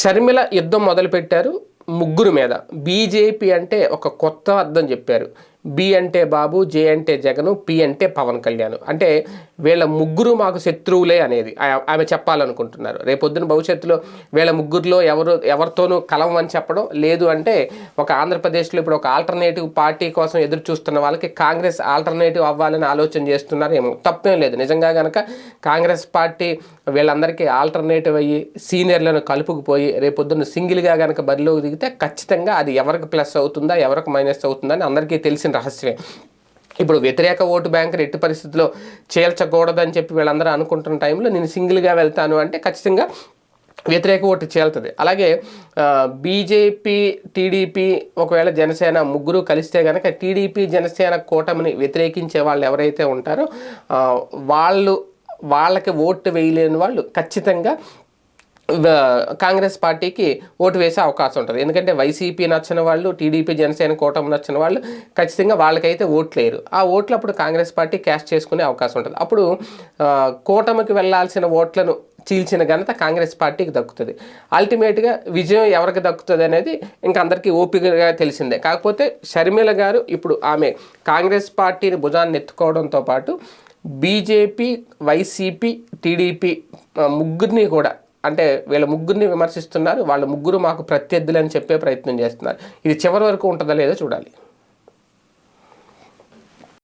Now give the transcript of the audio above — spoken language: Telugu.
షర్మిల యుద్ధం మొదలుపెట్టారు ముగ్గురు మీద. బీజేపీ అంటే ఒక కొత్త అర్థం చెప్పారు. బి అంటే బాబు జే అంటే జగను పి అంటే పవన్ కళ్యాణ్. అంటే వీళ్ళ ముగ్గురు మాకు శత్రువులే అనేది ఆమె చెప్పాలనుకుంటున్నారు. రేపొద్దున భవిష్యత్తులో వీళ్ళ ముగ్గురులో ఎవరు ఎవరితోనూ కలం అని చెప్పడం లేదు అంటే ఒక ఆంధ్రప్రదేశ్లో ఇప్పుడు ఒక ఆల్టర్నేటివ్ పార్టీ కోసం ఎదురు చూస్తున్న వాళ్ళకి కాంగ్రెస్ ఆల్టర్నేటివ్ అవ్వాలని ఆలోచన చేస్తున్నారు ఏమో. తప్పేం లేదు. నిజంగా కనుక కాంగ్రెస్ పార్టీ వీళ్ళందరికీ ఆల్టర్నేటివ్ అయ్యి సీనియర్లను కలుపుకుపోయి రేపొద్దున సింగిల్గా కనుక బరిలోకి దిగితే ఖచ్చితంగా అది ఎవరికి ప్లస్ అవుతుందా ఎవరికి మైనస్ అవుతుందా అని అందరికీ తెలిసిన రహస్యమే. ఇప్పుడు వ్యతిరేక ఓటు బ్యాంకును ఎట్టి పరిస్థితుల్లో చేల్చకూడదని చెప్పి వీళ్ళందరూ అనుకుంటున్న టైంలో నేను సింగిల్గా వెళ్తాను అంటే ఖచ్చితంగా వ్యతిరేక ఓటు చేలుతుంది. అలాగే బీజేపీ టీడీపీ ఒకవేళ జనసేన ముగ్గురు కలిస్తే కనుక టీడీపీ జనసేన కూటమిని వ్యతిరేకించే వాళ్ళు ఎవరైతే ఉంటారో వాళ్ళు వాళ్ళకి ఓటు వేయలేని వాళ్ళు ఖచ్చితంగా కాంగ్రెస్ పార్టీకి ఓటు వేసే అవకాశం ఉంటుంది. ఎందుకంటే వైసీపీ నచ్చిన వాళ్ళు టీడీపీ జనసేన కూటమి నచ్చిన వాళ్ళు ఖచ్చితంగా వాళ్ళకైతే ఓట్లేరు లేరు. ఆ ఓట్లు అప్పుడు కాంగ్రెస్ పార్టీ క్యాష్ చేసుకునే అవకాశం ఉంటుంది. అప్పుడు కూటమికి వెళ్ళాల్సిన ఓట్లను చీల్చిన ఘనత కాంగ్రెస్ పార్టీకి దక్కుతుంది. అల్టిమేట్గా విజయం ఎవరికి దక్కుతుంది అనేది ఇంకా అందరికీ ఓపికగా తెలిసిందే. కాకపోతే షర్మిల గారు ఇప్పుడు ఆమె కాంగ్రెస్ పార్టీని భుజాన్ని ఎత్తుకోవడంతో పాటు బీజేపీ వైసీపీ టీడీపీ ముగ్గురిని కూడా అంటే వీళ్ళ ముగ్గురిని విమర్శిస్తున్నారు వాళ్ళ ముగ్గురు మాకు ప్రత్యర్థులని చెప్పే ప్రయత్నం చేస్తున్నారు. ఇది చివరి వరకు ఉంటుందో లేదో చూడాలి.